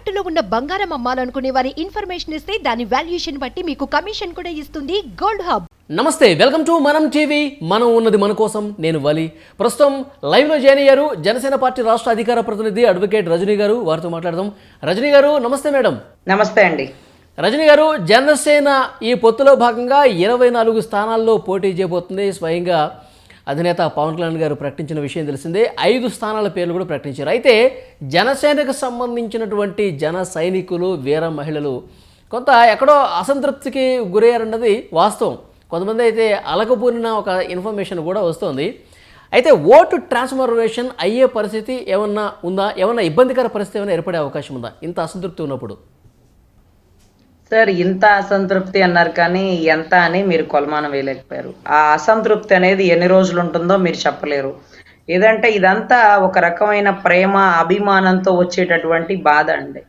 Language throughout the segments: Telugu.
తాకట్టులో ఉన్న బంగారం అమ్మాలనుకునే వారి ఇన్ఫర్మేషన్ ఇస్తే దాని వాల్యుయేషన్ బట్టి మీకు కమిషన్ కూడా ఇస్తుంది గోల్డ్ హబ్. నమస్తే వెల్కమ్ టు మనం టీవీ. మనం ఉన్నది మన కోసం నేను వలి. ప్రస్తుతం లైవ్లో జాయిన్ అయ్యారు జనసేన పార్టీ రాష్ట్ర అధికార ప్రతినిధి అడ్వకేట్ రజనీ గారు. వారితో మాట్లాడదాం. రజనీ గారు నమస్తే మేడం. నమస్తే అండి. రజనీ గారు జనసేన ఈ పొత్తులో భాగంగా ఇరవై నాలుగు స్థానాల్లో పోటీ చేయబోతుంది. స్వయంగా అధినేత పవన్ కళ్యాణ్ గారు ప్రకటించిన విషయం తెలిసిందే. ఐదు స్థానాల పేర్లు కూడా ప్రకటించారు. అయితే జనసేనకు సంబంధించినటువంటి జన సైనికులు వీర మహిళలు కొంత ఎక్కడో అసంతృప్తికి గురయ్యారన్నది వాస్తవం. కొంతమంది అయితే అలకపూరిన ఒక ఇన్ఫర్మేషన్ కూడా వస్తుంది. అయితే ఓటు ట్రాన్స్ఫర్మేషన్ అయ్యే పరిస్థితి ఏమన్నా ఉందా? ఏమన్నా ఇబ్బందికర పరిస్థితి ఏమైనా ఏర్పడే అవకాశం ఉందా? ఇంత అసంతృప్తి ఉన్నప్పుడు. సార్ ఇంత అసంతృప్తి అన్నారు కానీ ఎంత అని మీరు కొలమానం వేయలేకపోయారు. ఆ అసంతృప్తి అనేది ఎన్ని రోజులు ఉంటుందో మీరు చెప్పలేరు. ఏదంటే ఇదంతా ఒక రకమైన ప్రేమ అభిమానంతో వచ్చేటటువంటి బాధ అండి.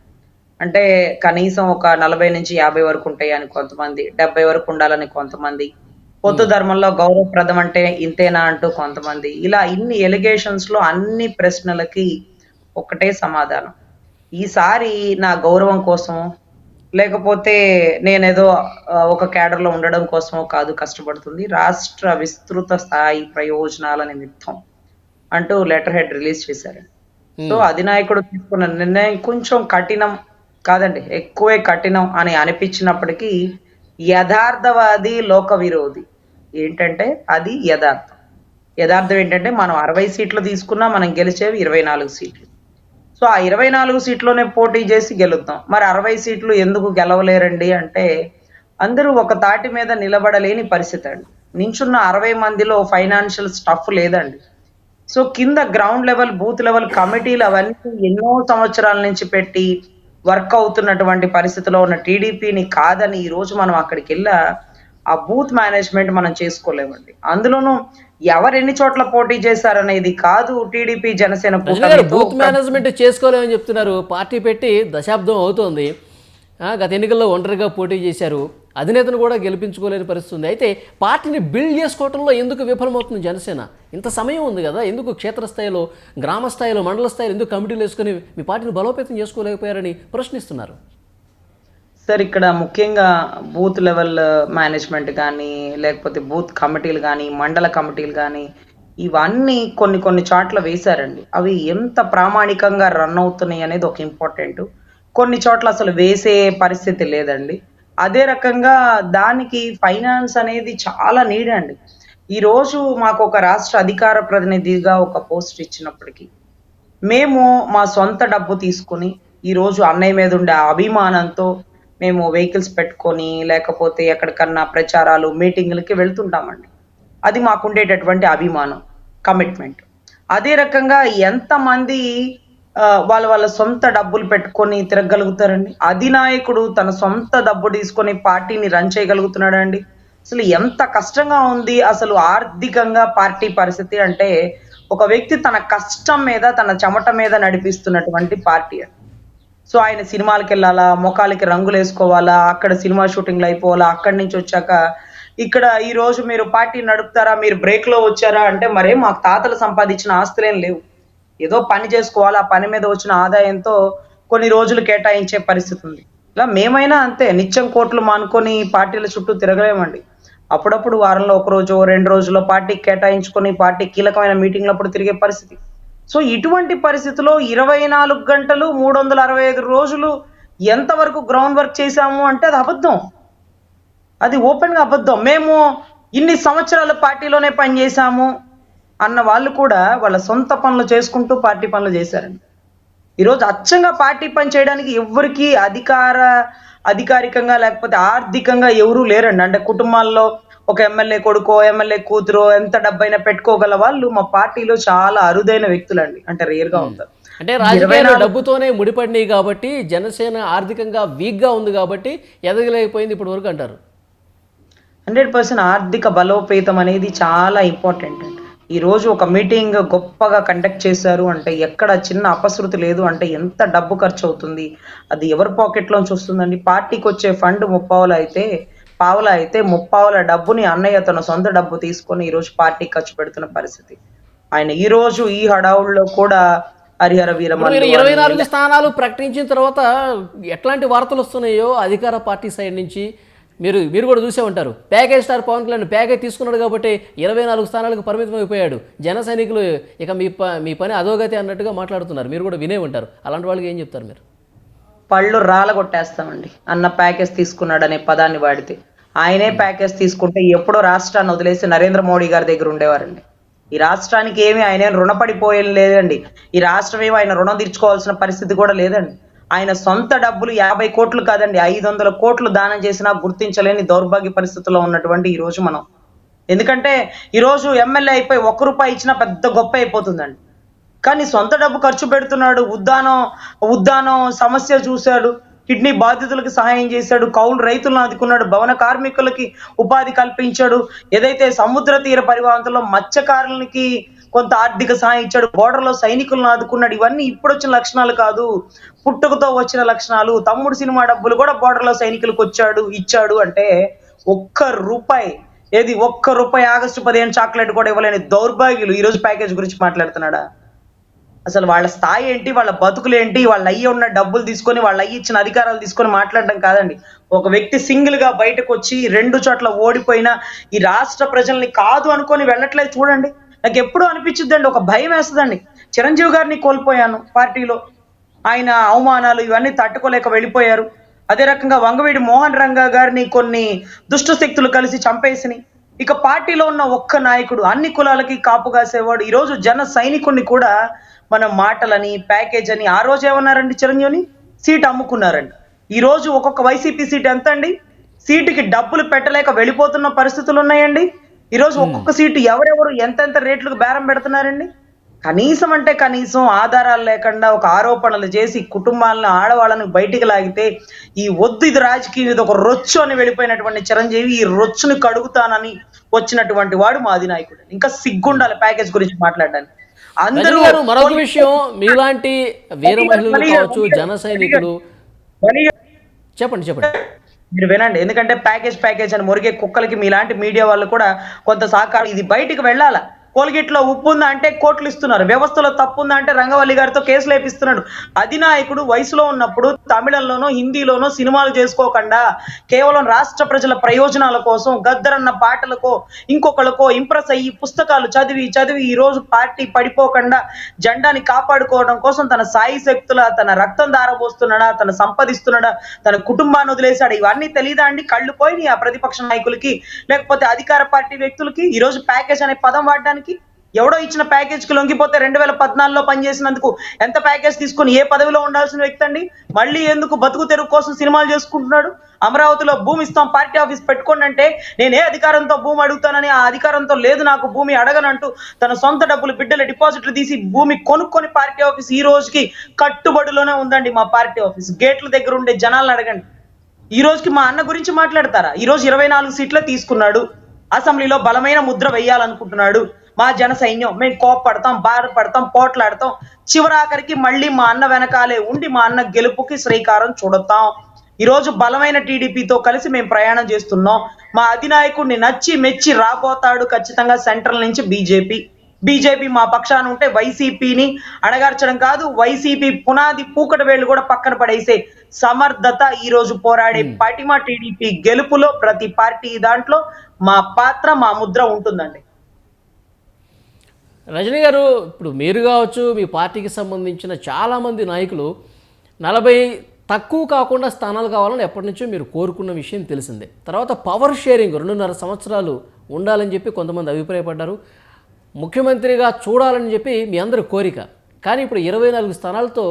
అంటే కనీసం ఒక నలభై నుంచి యాభై వరకు ఉంటాయి అని కొంతమంది డెబ్బై వరకు ఉండాలని కొంతమంది పొత్తు ధర్మంలో గౌరవప్రదం అంటే ఇంతేనా అంటూ కొంతమంది. ఇలా ఇన్ని ఎలిగేషన్స్లో అన్ని ప్రశ్నలకి ఒకటే సమాధానం. ఈసారి నా గౌరవం కోసం లేకపోతే నేనేదో ఒక క్యాడర్లో ఉండడం కోసమో కాదు కష్టపడుతుంది. రాష్ట్ర విస్తృత స్థాయి ప్రయోజనాల నిమిత్తం అంటూ లెటర్ హెడ్ రిలీజ్ చేశారు. సో అధినాయకుడు తీసుకున్న నిర్ణయం కొంచెం కఠినం కాదండి ఎక్కువే కఠినం అని అనిపించినప్పటికీ యథార్థవాది లోక విరోధి. ఏంటంటే అది యథార్థం. యథార్థం ఏంటంటే మనం అరవై సీట్లు తీసుకున్నా మనం గెలిచేవి ఇరవై నాలుగు సీట్లు. సో ఆ ఇరవై నాలుగు సీట్లోనే పోటీ చేసి గెలుద్దాం. మరి అరవై సీట్లు ఎందుకు గెలవలేరండి అంటే అందరూ ఒక తాటి మీద నిలబడలేని పరిస్థితి అండి. నించున్న అరవై మందిలో ఫైనాన్షియల్ స్టఫ్ లేదండి. సో కింద గ్రౌండ్ లెవెల్ బూత్ లెవెల్ కమిటీలు అవన్నీ ఎన్నో సంవత్సరాల నుంచి పెట్టి వర్క్ అవుతున్నటువంటి పరిస్థితిలో ఉన్న టీడీపీని కాదని ఈ రోజు మనం అక్కడికి వెళ్ళా ఆ బూత్ మేనేజ్మెంట్ మనం చేసుకోలేమండి. అందులోనూ ఎవరు ఎన్ని చోట్ల పోటీ చేశారనేది కాదు టీడీపీ జనసేన బూత్ మేనేజ్మెంట్ చేసుకోలేమని చెప్తున్నారు. పార్టీ పెట్టి దశాబ్దం అవుతోంది. గత ఎన్నికల్లో ఒంటరిగా పోటీ చేశారు. అధినేతను కూడా గెలిపించుకోలేని పరిస్థితి ఉంది అయితే పార్టీని బిల్డ్ చేసుకోవడంలో ఎందుకు విఫలమవుతుంది జనసేన? ఇంత సమయం ఉంది కదా. ఎందుకు క్షేత్రస్థాయిలో గ్రామ స్థాయిలో మండల స్థాయిలో ఎందుకు కమిటీలు వేసుకొని మీ పార్టీని బలోపేతం చేసుకోలేకపోయారని ప్రశ్నిస్తున్నారు? సార్ ఇక్కడ ముఖ్యంగా బూత్ లెవెల్ మేనేజ్మెంట్ కానీ లేకపోతే బూత్ కమిటీలు కానీ మండల కమిటీలు కానీ ఇవన్నీ కొన్ని కొన్ని చోట్ల వేశారండి. అవి ఎంత ప్రామాణికంగా రన్ అవుతున్నాయి అనేది ఒక ఇంపార్టెంట్. కొన్ని చోట్ల అసలు వేసే పరిస్థితి లేదండి. అదే రకంగా దానికి ఫైనాన్స్ అనేది చాలా నీడ్ అండి. ఈ రోజు మాకు ఒక రాష్ట్ర అధికార ప్రతినిధిగా ఒక పోస్ట్ ఇచ్చినప్పటికీ మేము మా సొంత డబ్బు తీసుకుని ఈ రోజు అన్నయ్య మీద ఉండే అభిమానంతో మేము వెహికల్స్ పెట్టుకొని లేకపోతే ఎక్కడికన్నా ప్రచారాలు మీటింగ్లకి వెళ్తుంటామండి. అది మాకు ఉండేటటువంటి అభిమానం కమిట్మెంట్ అదే రకంగా ఎంతమంది వాళ్ళ వాళ్ళ సొంత డబ్బులు పెట్టుకొని తిరగలుగుతారండి అధినాయకుడు తన సొంత డబ్బు తీసుకొని పార్టీని రన్ చేయగలుగుతున్నాడండి? అసలు ఎంత కష్టంగా ఉంది అసలు ఆర్థికంగా పార్టీ పరిస్థితి అంటే ఒక వ్యక్తి తన కష్టం మీద తన చెమట మీద నడిపిస్తున్నటువంటి పార్టీ అండి సో ఆయన సినిమాలకు వెళ్ళాలా ముఖాలకి రంగులు వేసుకోవాలా అక్కడ సినిమా షూటింగ్లు అయిపోవాలా అక్కడి నుంచి వచ్చాక ఇక్కడ ఈ రోజు మీరు పార్టీ నడుపుతారా మీరు బ్రేక్లో వచ్చారా అంటే మరే మాకు తాతలు సంపాదించిన ఆస్తులేం లేవు. ఏదో పని చేసుకోవాలి ఆ పని మీద వచ్చిన ఆదాయంతో కొన్ని రోజులు కేటాయించే పరిస్థితి ఉంది. ఇలా మేమైనా అంతే నిత్యం కోట్లు మానుకొని పార్టీల చుట్టూ తిరగలేమండి. అప్పుడప్పుడు వారంలో ఒక రోజు రెండు రోజుల్లో పార్టీ కేటాయించుకొని పార్టీ కీలకమైన మీటింగ్లప్పుడు తిరిగే పరిస్థితి. సో ఇటువంటి పరిస్థితిలో ఇరవై నాలుగు గంటలు మూడు వందల అరవై ఐదు రోజులు ఎంతవరకు గ్రౌండ్ వర్క్ చేశాము అంటే అది అబద్ధం. అది ఓపెన్గా అబద్ధం. మేము ఇన్ని సంవత్సరాలు పార్టీలోనే పనిచేశాము అన్న వాళ్ళు కూడా వాళ్ళ సొంత పనులు చేసుకుంటూ పార్టీ పనులు చేశారండి. ఈరోజు అచ్చంగా పార్టీ పని చేయడానికి ఎవరికి అధికార అధికారికంగా లేకపోతే ఆర్థికంగా ఎవరూ లేరండి. అంటే కుటుంబాల్లో ఒక ఎమ్మెల్యే కొడుకో ఎమ్మెల్యే కూతురో ఎంత డబ్బైనా పెట్టుకోగల వాళ్ళు మా పార్టీలో చాలా అరుదైన వ్యక్తులండి. అంటే రేర్గా ఉంటారు. అంటే రాజకీయాలు డబ్బుతోనే ముడిపడినాయి కాబట్టి జనసేన ఆర్థికంగా వీక్గా ఉంది కాబట్టి ఎదగలేకపోయింది ఇప్పటి వరకు అంటారు. హండ్రెడ్ పర్సెంట్ ఆర్థిక బలోపేతం అనేది చాలా ఇంపార్టెంట్ అండి. ఈ రోజు ఒక మీటింగ్ గొప్పగా కండక్ట్ చేశారు అంటే ఎక్కడ చిన్న అపశృతి లేదు అంటే ఎంత డబ్బు ఖర్చు అవుతుంది అది ఎవరి పాకెట్లోంచి వస్తుందండి? పార్టీకి వచ్చే ఫండ్ ముప్పావులు అయితే పావుల అయితే ముప్పావుల డబ్బుని అన్నయ్య తన సొంత డబ్బు తీసుకొని ఈ రోజు పార్టీ ఖర్చు పెడుతున్న పరిస్థితి. ఆయన ఈ రోజు ఈ హడావుల్లో కూడా హరిహర వీరమల్లు మీరు ఇరవై నాలుగు స్థానాలు ప్రకటించిన తర్వాత ఎట్లాంటి వార్తలు వస్తున్నాయో అధికార పార్టీ సైడ్ నుంచి మీరు మీరు కూడా చూసే ఉంటారు. Package star Pawan Kalyan package తీసుకున్నాడు కాబట్టి ఇరవై నాలుగు స్థానాలకు పరిమితం అయిపోయాడు. జన సైనికులు ఇక మీ ప మీ పని అధోగతి అన్నట్టుగా మాట్లాడుతున్నారు. మీరు కూడా వినే ఉంటారు. అలాంటి వాళ్ళకి ఏం చెప్తారు మీరు? పళ్ళు రాలగొట్టేస్తామండి. అన్న ప్యాకేజ్ తీసుకున్నాడు అనే పదాన్ని వాడితే. ఆయనే ప్యాకేజ్ తీసుకుంటే ఎప్పుడో రాష్ట్రాన్ని వదిలేసి నరేంద్ర మోడీ గారి దగ్గర ఉండేవారండి. ఈ రాష్ట్రానికి ఏమి ఆయన ఏం రుణపడిపోయేం లేదండి. ఈ రాష్ట్రం ఏమి ఆయన రుణం తీర్చుకోవాల్సిన పరిస్థితి కూడా లేదండి. ఆయన సొంత డబ్బులు యాభై కోట్లు కాదండి ఐదు వందల కోట్లు దానం చేసినా గుర్తించలేని దౌర్భాగ్య పరిస్థితుల్లో ఉన్నటువంటి ఈ రోజు మనం. ఎందుకంటే ఈరోజు ఎమ్మెల్యే అయిపోయి ఒక్క రూపాయి ఇచ్చినా పెద్ద గొప్ప అయిపోతుందండి. కానీ సొంత డబ్బు ఖర్చు పెడుతున్నాడు ఉద్దానం ఉద్దానం సమస్య చూశాడు. కిడ్నీ బాధితులకు సహాయం చేశాడు కౌలు రైతులను ఆదుకున్నాడు భవన కార్మికులకి ఉపాధి కల్పించాడు ఏదైతే సముద్ర తీర పరివాహంలో మత్స్యకారులకి కొంత ఆర్థిక సహాయం ఇచ్చాడు బోర్డర్లో సైనికులను ఆదుకున్నాడు ఇవన్నీ ఇప్పుడు వచ్చిన లక్షణాలు కాదు పుట్టుకతో వచ్చిన లక్షణాలు తమ్ముడు సినిమా డబ్బులు కూడా బోర్డర్లో సైనికులకు వచ్చాడు ఇచ్చాడు అంటే ఒక్క రూపాయి ఏది ఒక్క రూపాయి ఆగస్టు పదిహేను చాక్లెట్ కూడా ఇవ్వలేని దౌర్భాగ్యులు ఈ రోజు ప్యాకేజ్ గురించి మాట్లాడుతున్నాడా? అసలు వాళ్ళ స్థాయి ఏంటి వాళ్ళ బతుకులు ఏంటి వాళ్ళ అయ్యి ఉన్న డబ్బులు తీసుకొని వాళ్ళ అయ్యి ఇచ్చిన అధికారాలు తీసుకొని మాట్లాడడం కాదండి. ఒక వ్యక్తి సింగిల్గా బయటకు వచ్చి రెండు చోట్ల ఓడిపోయినా ఈ రాష్ట్ర ప్రజల్ని కాదు అనుకొని వెళ్ళట్లేదు చూడండి. నాకు ఎప్పుడూ అనిపించిద్దండి ఒక భయం వేస్తుందండి. చిరంజీవి గారిని కోల్పోయాను పార్టీలో. ఆయన అవమానాలు ఇవన్నీ తట్టుకోలేక వెళ్ళిపోయారు. అదే రకంగా వంగవీడి మోహన్ రంగా గారిని కొన్ని దుష్ట శక్తులు కలిసి చంపేసినాయి ఇక పార్టీలో ఉన్న ఒక్క నాయకుడు అన్ని కులాలకి కాపు కాసేవాడు. ఈరోజు జన సైనికుడిని కూడా మన మాటలని ప్యాకేజ్ అని ఆ రోజు ఏమన్నారండి చిరంజీవిని? సీట్ అమ్ముకున్నారండి ఈ రోజు ఒక్కొక్క వైసీపీ సీట్ ఎంత అండి సీటుకి డబ్బులు పెట్టలేక వెళ్ళిపోతున్న పరిస్థితులు ఉన్నాయండి. ఈ రోజు ఒక్కొక్క సీటు ఎవరెవరు ఎంతెంత రేట్లకు బేరం పెడుతున్నారండి? కనీసం అంటే కనీసం ఆధారాలు లేకుండా ఒక ఆరోపణలు చేసి కుటుంబాలను ఆడవాళ్ళని బయటికి లాగితే ఈ వద్దు ఇది రాజకీయం ఇది ఒక రొచ్చు అని వెళ్ళిపోయినటువంటి చిరంజీవి ఈ రొచ్చుని కడుగుతానని వచ్చినటువంటి వాడు మా అధినాయకుడు ఇంకా సిగ్గుండాలి ప్యాకేజ్ గురించి మాట్లాడడానికి. అందరూ మరొక విషయం మీలాంటి వీర మహిళలు కావచ్చు జన సైనికులు. చెప్పండి చెప్పండి. మీరు వినండి ఎందుకంటే ప్యాకేజ్ ప్యాకేజ్ అని మురిగే కుక్కలకి మీలాంటి మీడియా వాళ్ళు కూడా కొంత సహకారం ఇది బయటికి వెళ్ళాలా? కోల్గేట్లో ఉప్పు ఉందా అంటే కోట్లు ఇస్తున్నారు. వ్యవస్థలో తప్పు ఉందా అంటే రంగవల్లి గారితో కేసులు వేపిస్తున్నాడు. అధినాయకుడు వయసులో ఉన్నప్పుడు తమిళంలోనో హిందీలోనో సినిమాలు చేసుకోకుండా కేవలం రాష్ట్ర ప్రజల ప్రయోజనాల కోసం గద్దరన్న పాటలకో ఇంకొకళ్ళకో ఇంప్రెస్ అయ్యి పుస్తకాలు చదివి చదివి ఈ రోజు పార్టీ పడిపోకుండా జెండాని కాపాడుకోవడం కోసం తన సాయి శక్తుల తన రక్తం దారబోస్తున్నాడా తన సంపాదిస్తున్నాడా తన కుటుంబాన్ని వదిలేశాడు? ఇవన్నీ తెలియదా అండి? కళ్ళు పోయి ఆ ప్రతిపక్ష నాయకులకి లేకపోతే అధికార పార్టీ వ్యక్తులకి? ఈ రోజు ప్యాకేజ్ అనే పదం వాడడానికి ఎవడో ఇచ్చిన ప్యాకేజ్కి లొంగిపోతే రెండు వేల పద్నాలుగులో పనిచేసినందుకు ఎంత ప్యాకేజ్ తీసుకొని ఏ పదవిలో ఉండాల్సిన వ్యక్తి అండి? మళ్ళీ ఎందుకు బతుకు తెరుగు కోసం సినిమాలు చేసుకుంటున్నాడు? అమరావతిలో భూమి ఇస్తాం పార్టీ ఆఫీస్ పెట్టుకోండి అంటే నేను ఏ అధికారంతో భూమి అడుగుతానని ఆ అధికారంతో లేదు నాకు భూమి అడగనంటూ తన సొంత డబ్బులు బిడ్డల డిపాజిట్లు తీసి భూమి కొనుక్కొని పార్టీ ఆఫీస్ ఈ రోజుకి కట్టుబడిలోనే ఉందండి మా పార్టీ ఆఫీస్. గేట్ల దగ్గర ఉండే జనాలను అడగండి. ఈ రోజుకి మా అన్న గురించి మాట్లాడతారా? ఈ రోజు ఇరవై నాలుగు సీట్లే తీసుకున్నాడు. అసెంబ్లీలో బలమైన ముద్ర వేయాలనుకుంటున్నాడు. మా జన సైన్యం మేము కోప్పడతాం బాధపడతాం పోట్లాడతాం. చివరాఖరికి మళ్ళీ మా అన్న వెనకాలే ఉండి మా అన్న గెలుపుకి శ్రీకారం చుడతాం. ఈ రోజు బలమైన టీడీపీతో కలిసి మేము ప్రయాణం చేస్తున్నాం. మా అధినాయకుడిని నచ్చి మెచ్చి రాబోతాడు ఖచ్చితంగా సెంట్రల్ నుంచి బీజేపీ. బీజేపీ మా పక్షాన ఉంటే వైసీపీని అడగార్చడం కాదు వైసీపీ పునాది పూకట వేళ్ళు కూడా పక్కన పడేసే సమర్థత ఈ రోజు పోరాడే పటిమ టీడీపీ గెలుపులో ప్రతి పార్టీ దాంట్లో మా పాత్ర మా ముద్ర ఉంటుందండి. రజనీ గారు ఇప్పుడు మీరు కావచ్చు మీ పార్టీకి సంబంధించిన చాలామంది నాయకులు నలభై తక్కువ కాకుండా స్థానాలు కావాలని ఎప్పటి నుంచో మీరు కోరుకున్న విషయం తెలిసిందే. తర్వాత పవర్ షేరింగ్ రెండున్నర సంవత్సరాలు ఉండాలని చెప్పి కొంతమంది అభిప్రాయపడ్డారు. ముఖ్యమంత్రిగా చూడాలని చెప్పి మీ అందరి కోరిక. కానీ ఇప్పుడు ఇరవై నాలుగు స్థానాలతో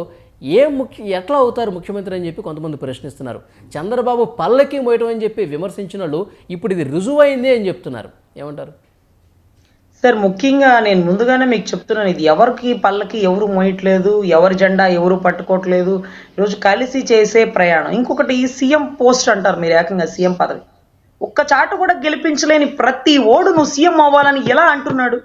ఏ ముఖ్య ఎట్లా అవుతారు ముఖ్యమంత్రి అని చెప్పి కొంతమంది ప్రశ్నిస్తున్నారు. చంద్రబాబు పల్లకి మోయటం అని చెప్పి విమర్శించిన వాళ్ళు ఇప్పుడు ఇది రుజువైంది అని చెప్తున్నారు. ఏమంటారు? సార్ ముఖ్యంగా నేను ముందుగానే మీకు చెప్తున్నాను ఇది ఎవరికి పల్లకి ఎవరు మోయట్లేదు ఎవరి జెండా ఎవరు పట్టుకోవట్లేదు ఈరోజు కలిసి చేసే ప్రయాణం. ఇంకొకటి ఈ సీఎం పోస్ట్ అంటారు మీరు ఏకంగా సీఎం పదవి. ఒక్క చాటు కూడా గెలిపించలేని ప్రతి ఓడు నువ్వు సీఎం అవ్వాలని ఎలా అంటున్నాడు?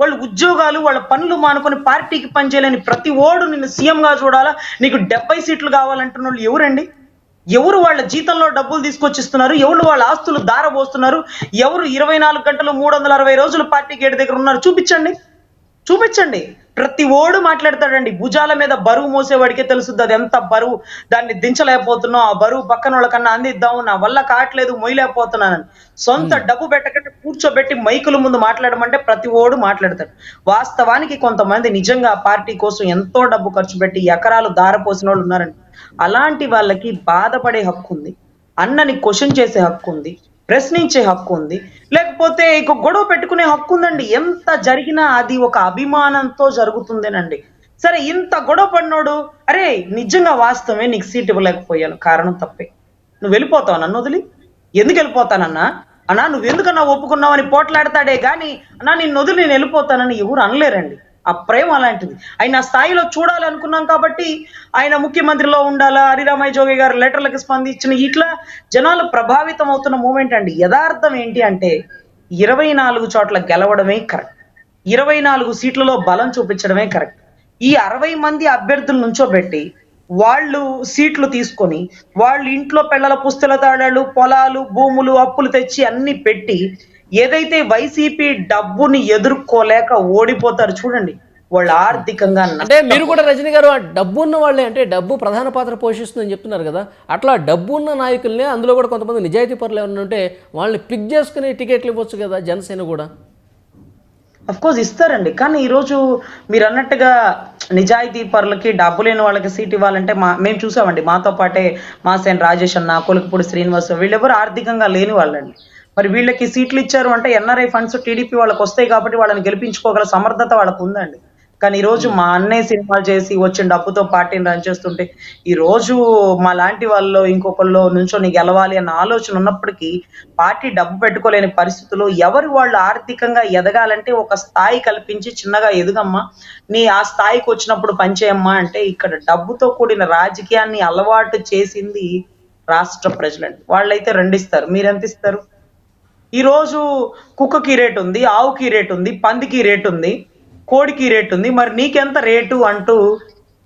వాళ్ళు ఉద్యోగాలు వాళ్ళ పనులు మానుకొని పార్టీకి పనిచేయలేని ప్రతి ఓడు నిన్ను సీఎంగా చూడాలా? నీకు డెబ్బై సీట్లు కావాలంటున్న వాళ్ళు ఎవరండి? ఎవరు వాళ్ళ జీతంలో డబ్బులు తీసుకొచ్చిస్తున్నారు? ఎవరు వాళ్ళ ఆస్తులు దారబోస్తున్నారు? ఎవరు ఇరవై నాలుగు గంటలు మూడు వందల అరవై రోజులు పార్టీ గేట్ దగ్గర ఉన్నారు? చూపించండి. చూపించండి. ప్రతి ఓడు మాట్లాడతాడండి. భుజాల మీద బరువు మోసేవాడికే తెలుస్తుంది అది ఎంత బరువు. దాన్ని దించలేకపోతున్నావు. ఆ బరువు పక్కన వాళ్ళకన్నా అందిద్దాం నా వల్ల కావట్లేదు మొయ్యలేకపోతున్నానని సొంత డబ్బు పెట్టకుండా. కూర్చోబెట్టి మైకుల ముందు మాట్లాడమంటే ప్రతి ఓడు మాట్లాడతాడు. వాస్తవానికి కొంతమంది నిజంగా ఆ పార్టీ కోసం ఎంతో డబ్బు ఖర్చు పెట్టి ఎకరాలు దారపోసిన వాళ్ళు ఉన్నారండి. అలాంటి వాళ్ళకి బాధపడే హక్కు ఉంది అన్నని క్వశ్చన్ చేసే హక్కు ఉంది ప్రశ్నించే హక్కు ఉంది లేకపోతే ఇక గొడవ పెట్టుకునే హక్కు ఉందండి. ఎంత జరిగినా అది ఒక అభిమానంతో జరుగుతుందేనండి. సరే ఇంత గొడవ పడినోడు అరే నిజంగా వాస్తవమే నీకు సీట్ ఇవ్వలేకపోయాను కారణం తప్పే. నువ్వు వెళ్ళిపోతావు నన్ను వదిలి? ఎందుకు వెళ్ళిపోతానన్నా? అన్నా నువ్వు ఎందుకన్నా ఒప్పుకున్నావని పోట్లాడతాడే కానీ అన్నా నిన్ను వదిలి నేను వెళ్ళిపోతానని ఎవరు అనలేరండి. ఆ ప్రేమ అలాంటిది. ఆయన స్థాయిలో చూడాలనుకున్నాం కాబట్టి ఆయన ముఖ్యమంత్రిలో ఉండాలా హరిరామయ్య జోగి గారు లెటర్లకు స్పందించిన ఇట్లా జనాలు ప్రభావితం అవుతున్న మూమెంట్ అండి. యథార్థం ఏంటి అంటే ఇరవై నాలుగు చోట్ల గెలవడమే కరెక్ట్. ఇరవై నాలుగు సీట్లలో బలం చూపించడమే కరెక్ట్. ఈ అరవై మంది అభ్యర్థులు నుంచోబెట్టి వాళ్ళు సీట్లు తీసుకొని వాళ్ళు ఇంట్లో పిల్లల పుస్తల తాళాలు పొలాలు భూములు అప్పులు తెచ్చి అన్ని పెట్టి ఏదైతే వైసీపీ డబ్బుని ఎదుర్కోలేక ఓడిపోతారు చూడండి వాళ్ళు ఆర్థికంగా అంటే మీరు కూడా రజనీ గారు ఆ డబ్బు ఉన్న వాళ్ళే అంటే డబ్బు ప్రధాన పాత్ర పోషిస్తుందని చెప్తున్నారు కదా అట్లా డబ్బు ఉన్న నాయకుల్ని అందులో కూడా కొంతమంది నిజాయితీ పరులు ఏమైనా ఉంటే వాళ్ళని పిక్ చేసుకుని టికెట్లు ఇవ్వచ్చు కదా జనసేన కూడా. అఫ్ కోర్స్ ఇస్తారండి కానీ ఈరోజు మీరు అన్నట్టుగా నిజాయితీ పరులకి డబ్బు లేని వాళ్ళకి సీట్ ఇవ్వాలంటే మా మేము చూసామండి మాతో పాటే మాసేన్ రాజేష్ అన్న కొలుకుపూడి శ్రీనివాస్ వీళ్ళెవరు ఆర్థికంగా లేని వాళ్ళండి. మరి వీళ్ళకి సీట్లు ఇచ్చారు అంటే ఎన్ఆర్ఐ ఫండ్స్ టీడీపీ వాళ్ళకి వస్తాయి కాబట్టి వాళ్ళని గెలిపించుకోగల సమర్థత వాళ్ళకు ఉందండి. కానీ ఈ రోజు మా అన్నయ్య సినిమాలు చేసి వచ్చిన డబ్బుతో పార్టీని రన్ చేస్తుంటే ఈ రోజు మా లాంటి వాళ్ళు ఇంకొకళ్ళు నీ గెలవాలి అన్న ఆలోచన ఉన్నప్పటికీ పార్టీ డబ్బు పెట్టుకోలేని పరిస్థితుల్లో ఎవరు వాళ్ళు ఆర్థికంగా ఎదగాలంటే ఒక స్థాయి కల్పించి చిన్నగా ఎదుగమ్మా నీ ఆ స్థాయికి వచ్చినప్పుడు పనిచేయమ్మా అంటే ఇక్కడ డబ్బుతో కూడిన రాజకీయాన్ని అలవాటు చేసింది రాష్ట్ర ప్రజలండి. వాళ్ళైతే రెండిస్తారు. మీరెంత ఇస్తారు ఈరోజు కుక్కకి రేట్ ఉంది ఆవుకి రేట్ ఉంది పందికి రేట్ ఉంది కోడికి రేట్ ఉంది. మరి నీకెంత రేటు అంటూ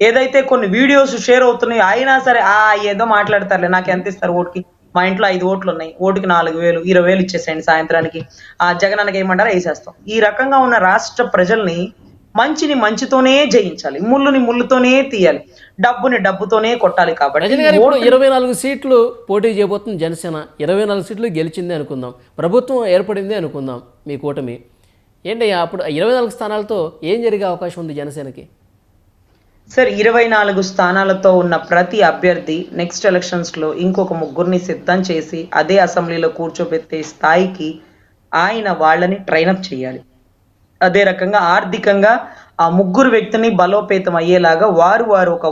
ఏదైతే కొన్ని వీడియోస్ షేర్ అవుతున్నాయి అయినా సరే ఆ ఏదో మాట్లాడతారులే నాకు ఎంత ఇస్తారు ఓటుకి? మా ఇంట్లో ఐదు ఓట్లు ఉన్నాయి ఓటుకి నాలుగు వేలు ఇరవై వేలు ఇచ్చేసేయండి సాయంత్రానికి. ఆ జగనానికి ఏమంటారో వేసేస్తాం. ఈ రకంగా ఉన్న రాష్ట్ర ప్రజల్ని మంచిని మంచితోనే జయించాలి ముళ్ళుని ముళ్ళుతోనే తీయాలి డబ్బుని డబ్బుతోనే కొట్టాలి కాబట్టి ఇరవై నాలుగు సీట్లు పోటీ చేయబోతుంది జనసేన ఇరవై నాలుగు సీట్లు గెలిచిందే అనుకుందాం ప్రభుత్వం ఏర్పడిందే అనుకుందాం మీ కూటమి. ఏంటి అప్పుడు ఇరవై నాలుగు స్థానాలతో ఏం జరిగే అవకాశం ఉంది జనసేనకి? సార్ ఇరవై నాలుగు స్థానాలతో ఉన్న ప్రతి అభ్యర్థి నెక్స్ట్ ఎలక్షన్స్లో ఇంకొక ముగ్గురిని సిద్ధం చేసి అదే అసెంబ్లీలో కూర్చోబెట్టే స్థాయికి ఆయన వాళ్ళని ట్రైనప్ చేయాలి. అదే రకంగా ఆర్థికంగా ఆ ముగ్గురు వ్యక్తిని బలోపేతం అయ్యేలాగా వారు వారు ఒక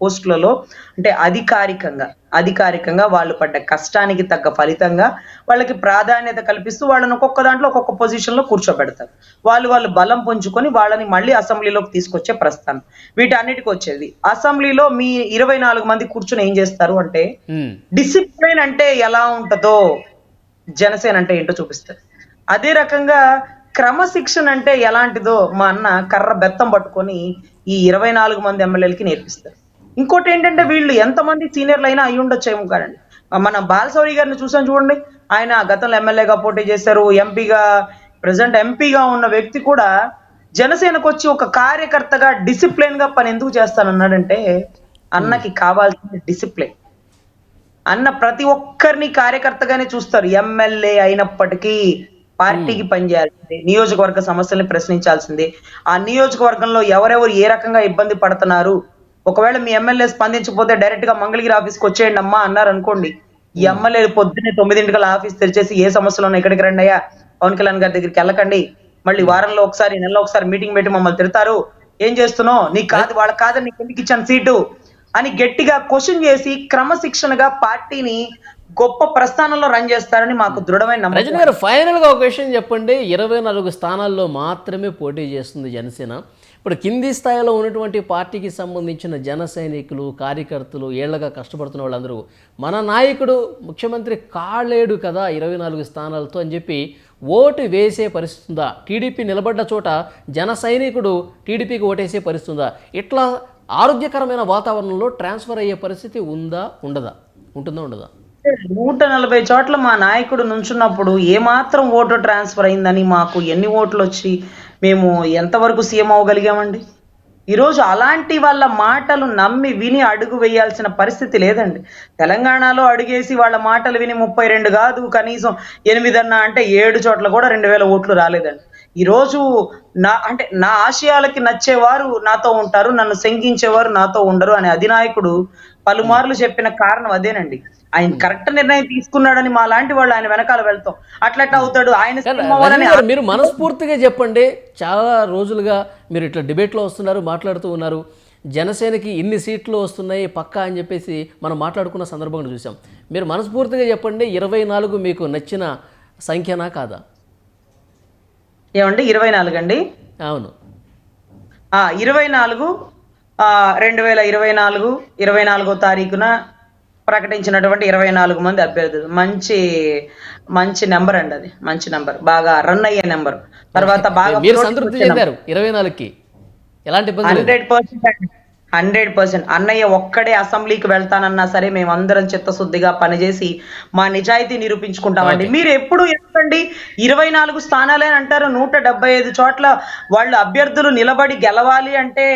పోస్టులలో అంటే అధికారికంగా అధికారికంగా వాళ్ళు పడ్డ కష్టానికి తగ్గ ఫలితంగా వాళ్ళకి ప్రాధాన్యత కల్పిస్తూ వాళ్ళని ఒక్కొక్క దాంట్లో ఒక్కొక్క పొజిషన్లో కూర్చోబెడతారు. వాళ్ళు వాళ్ళు బలం పుంజుకొని వాళ్ళని మళ్ళీ అసెంబ్లీలోకి తీసుకొచ్చే ప్రస్థానం. వీటన్నిటికి వచ్చేది. అసెంబ్లీలో మీ ఇరవై నాలుగు మంది కూర్చొని ఏం చేస్తారు అంటే. డిసిప్లిన్ అంటే ఎలా ఉంటుందో జనసేన అంటే ఏంటో చూపిస్తారు. అదే రకంగా క్రమశిక్షణ అంటే ఎలాంటిదో మా అన్న కర్ర బెత్తం పట్టుకొని ఈ ఇరవై నాలుగు మంది ఎమ్మెల్యేలకి నేర్పిస్తారు. ఇంకోటి ఏంటంటే వీళ్ళు ఎంతమంది సీనియర్లు అయినా అయి ఉండొచ్చు ఏమో కాదండి. మన బాలశౌరి గారిని చూసాం చూడండి. ఆయన గతంలో ఎమ్మెల్యేగా పోటీ చేశారు ఎంపీగా ప్రజెంట్ ఎంపీగా ఉన్న వ్యక్తి కూడా జనసేనకు వచ్చి ఒక కార్యకర్తగా డిసిప్లిన్గా పని ఎందుకు చేస్తానన్నాడంటే అన్నకి కావాల్సిన డిసిప్లిన్. అన్న ప్రతి ఒక్కరిని కార్యకర్తగానే చూస్తారు. ఎమ్మెల్యే అయినప్పటికీ పార్టీకి పనిచేయాల్సిందే నియోజకవర్గ సమస్యల్ని ప్రశ్నించాల్సిందే. ఆ నియోజకవర్గంలో ఎవరెవరు ఏ రకంగా ఇబ్బంది పడుతున్నారు? ఒకవేళ మీ ఎమ్మెల్యే స్పందించకపోతే డైరెక్ట్గా మంగళగిరి ఆఫీస్కి వచ్చేయండి అమ్మా అన్నారు అనుకోండి ఈ ఎమ్మెల్యే పొద్దున్నే తొమ్మిదింటికల ఆఫీస్ తెరిచేసి ఏ సమస్యలు ఉన్నాయి ఇక్కడికి రండి అయ్యా పవన్ కళ్యాణ్ గారి దగ్గరికి వెళ్ళకండి. మళ్ళీ వారంలో ఒకసారి నెలలో ఒకసారి మీటింగ్ పెట్టి మమ్మల్ని తిడతారు. ఏం చేస్తున్నావు? నీకు కాదు వాళ్ళకి కాదని నీకు ఎందుకు ఇచ్చాను సీటు? అని గట్టిగా క్వశ్చన్ చేసి క్రమశిక్షణగా పార్టీని గొప్ప ప్రస్థానంలో రన్ చేస్తారని మాకు దృఢమైన నమ్మకం. రజనీ గారు ఫైనల్గా ఒక విషయం చెప్పండి. ఇరవై నాలుగు స్థానాల్లో మాత్రమే పోటీ చేస్తుంది జనసేన. ఇప్పుడు కింది స్థాయిలో ఉన్నటువంటి పార్టీకి సంబంధించిన జన సైనికులు కార్యకర్తలు ఏళ్ళగా కష్టపడుతున్న వాళ్ళందరూ మన నాయకుడు ముఖ్యమంత్రి కాలేడు కదా ఇరవై నాలుగు స్థానాలతో అని చెప్పి ఓటు వేసే పరిస్థితి ఉందా? టీడీపీ నిలబడ్డ చోట జన సైనికుడు టీడీపీకి ఓటేసే పరిస్థితి ఉందా? ఇట్లా ఆరోగ్యకరమైన వాతావరణంలో ట్రాన్స్ఫర్ అయ్యే పరిస్థితి ఉందా? ఉండదా? ఉంటుందా? ఉండదా? నూట నలభై చోట్ల మా నాయకుడు నుంచున్నప్పుడు ఏమాత్రం ఓటు ట్రాన్స్ఫర్ అయిందని మాకు ఎన్ని ఓట్లు వచ్చి మేము ఎంతవరకు సీఎం అవ్వగలిగామండి? ఈరోజు అలాంటి వాళ్ళ మాటలు నమ్మి విని అడుగు వేయాల్సిన పరిస్థితి లేదండి. తెలంగాణలో అడుగేసి వాళ్ళ మాటలు విని ముప్పై రెండు కాదు కనీసం ఎనిమిదన్నా అంటే ఏడు చోట్ల కూడా రెండు వేల ఓట్లు రాలేదండి. ఈరోజు నా అంటే నా ఆశయాలకి నచ్చేవారు నాతో ఉంటారు నన్ను శంకించేవారు నాతో ఉండరు అనే అధినాయకుడు పలుమార్లు చెప్పిన కారణం అదేనండి. ఆయన కరెక్ట్ నిర్ణయం తీసుకున్నాడని మా లాంటి వాళ్ళు ఆయన వెనకాల వెళ్తాం. అట్లట్ట అవుతాడు? ఆయన మీరు మనస్ఫూర్తిగా చెప్పండి. చాలా రోజులుగా మీరు ఇట్లా డిబేట్లో వస్తున్నారు మాట్లాడుతూ ఉన్నారు. జనసేనకి ఇన్ని సీట్లు వస్తున్నాయి పక్కా అని చెప్పేసి మనం మాట్లాడుకున్న సందర్భంగా చూసాం. మీరు మనస్ఫూర్తిగా చెప్పండి ఇరవై నాలుగు మీకు నచ్చిన సంఖ్యనా కాదా? ఏమండి? ఇరవై నాలుగు అండి అవును. ఆ ఇరవై నాలుగు రెండు వేల ఇరవై నాలుగు ఇరవై నాలుగో తారీఖున ప్రకటించినటువంటి ఇరవై నాలుగు మంది అభ్యర్థులు. మంచి మంచి నెంబర్ అండి అది. మంచి నెంబర్. బాగా రన్ అయ్యే నెంబర్. తర్వాత బాగా మీరు సంతృప్తి చెందారు ఇరవై నాలుగుకి. ఎలాంటి హండ్రెడ్ పర్సెంట్ హండ్రెడ్ పర్సెంట్. అన్నయ్య ఒక్కడే అసెంబ్లీకి వెళ్తానన్నా సరే మేము అందరం చిత్తశుద్ధిగా పనిచేసి మా నిజాయితీ నిరూపించుకుంటామండి. మీరు ఎప్పుడు ఎందుకండి ఇరవై నాలుగు స్థానాలే అంటారు నూట డెబ్బై ఐదు చోట్ల వాళ్ళు అభ్యర్థులు నిలబడి గెలవాలి అంటే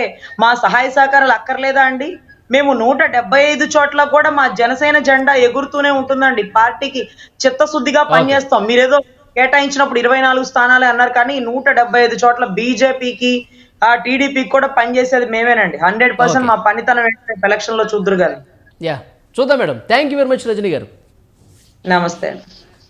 మా సహాయ సహకారాలు అక్కర్లేదా అండి? మేము నూట డెబ్బై ఐదు చోట్ల కూడా మా జనసేన జెండా ఎగురుతూనే ఉంటుందండి. పార్టీకి చిత్తశుద్ధిగా పనిచేస్తాం. మీరేదో కేటాయించినప్పుడు ఇరవై నాలుగు స్థానాలే అన్నారు కానీ నూట డెబ్బై ఐదు చోట్ల బీజేపీకి ఆ టీడీపీకి కూడా పనిచేసేది మేమేనండి. హండ్రెడ్ పర్సెంట్ మా పనితనం ఎలక్షన్లో చూద్దరు కానీ. యా. చూద్దాం madam. Thank you very much Rajani గారు. నమస్తే